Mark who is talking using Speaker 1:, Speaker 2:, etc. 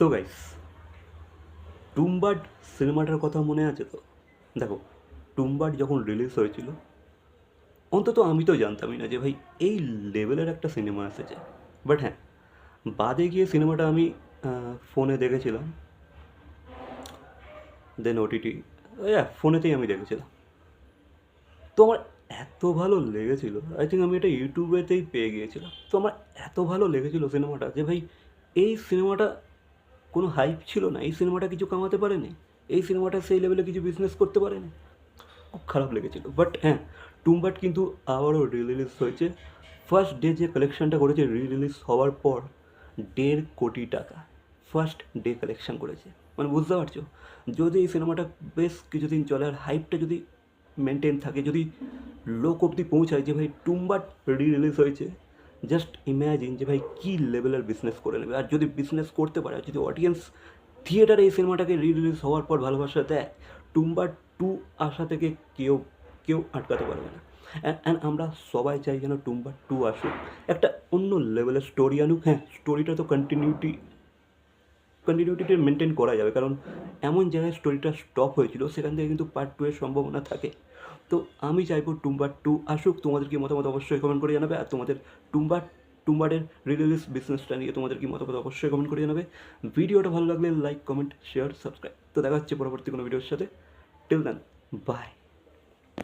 Speaker 1: তো গাইস টুম্বাড সিনেমাটার কথা মনে আছে তো? দেখো টুম্বাড যখন রিলিজ হয়েছিল, অন্তত আমি তো জানতামই না যে ভাই এই লেভেলের একটা সিনেমা এসেছে। বাট হ্যাঁ বাদে গিয়ে সিনেমাটা আমি ফোনে দেখেছিলাম। দেন ওটিটি হ্যাঁ ফোনেতেই আমি দেখেছিলাম। তো আমার এত ভালো লেগেছিল আই থিঙ্ক আমি এটা ইউটিউবেতেই পেয়ে গিয়েছিলাম। তো আমার এত ভালো লেগেছিল সিনেমাটা যে ভাই, এই সিনেমাটা কোনো হাইপ ছিল না, এই সিনেমাটা কিছু কামাতে পারেনি, এই সিনেমাটা সেই লেভেলে কিছু বিজনেস করতে পারেনি। খুব খারাপ লেগেছিল। বাট হ্যাঁ টুম্বাট কিন্তু আবারও রিলিজ হয়েছে। ফার্স্ট ডে যে কালেকশনটা করেছে রি রিলিজ হওয়ার পর দেড় কোটি টাকা ফার্স্ট ডে কালেকশন করেছে। মানে বুঝতে পারছ? যদি এই সিনেমাটা বেশ কিছুদিন চলে আর হাইপটা যদি মেনটেন থাকে, যদি লোক অবধি পৌঁছায় যে ভাই টুম্বাট রি রিলিজ হয়েছে জাস্ট ইম্যাজিন যে ভাই কী লেভেলের বিজনেস করে নেবে। আর যদি বিজনেস করতে পারে, যদি অডিয়েন্স থিয়েটারে এই সিনেমাটাকে রি রিলিজ হওয়ার পর ভালোবাসা দেয় টুম্বা টু আসা থেকে কেউ কেউ আটকাতে পারবে না। অ্যান্ড আমরা সবাই চাই যেন টুম্বা টু আসুক। একটা অন্য লেভেলের স্টোরি আনুক। হ্যাঁ স্টোরিটা তো কন্টিনিউটি কন্টিনিউটিটা মেনটেন করা যাবে। কারণ এমন জায়গায় স্টোরিটা স্টপ হয়েছিল, সেখান থেকে কিন্তু পার্ট টু এর সম্ভাবনা থাকে। তো আমি চাইব টুম্বার টু আসুক তোমাদের কি মতামত অবশ্যই কমেন্ট করে জানাবে। আর তোমাদের টুম্বার টুম্বারের রিলিজ বিজনেসটা নিয়ে তোমাদের কি মতামত অবশ্যই কমেন্ট করে জানাবে। ভিডিওটা ভালো লাগলে লাইক কমেন্ট শেয়ার সাবস্ক্রাইব তো দেখা হচ্ছে পরবর্তী কোনো ভিডিওর সাথে। Till then by